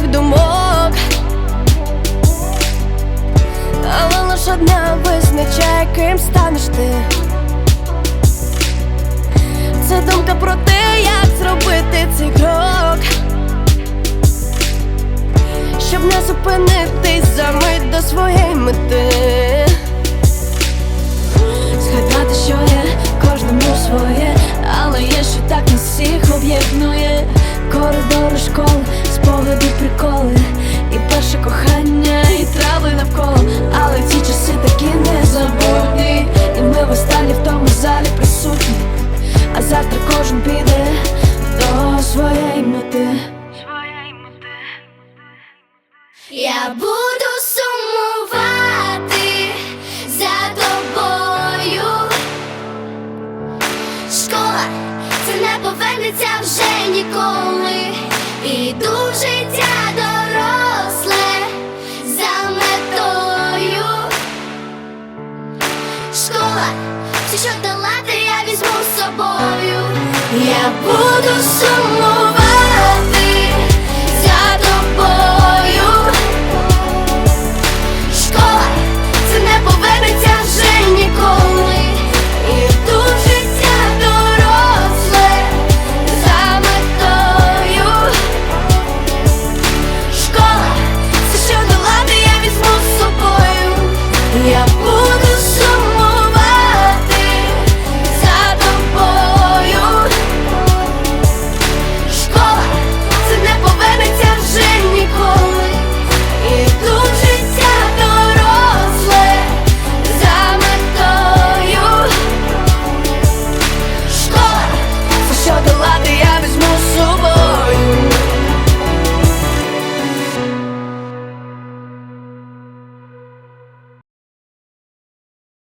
різних думок. Але лише одна визначає, ким станеш ти. Це думка про те, як зробити цей крок, щоб не зупинитись за мить до своєї мети. Завтра кожен піде до своєї мети. Я буду сумувати за тобою. Школа це не повернеться вже ніколи. Іду в життя доросле за метою. Школа, все, що долати, я візьму з собою. Я буду сумувати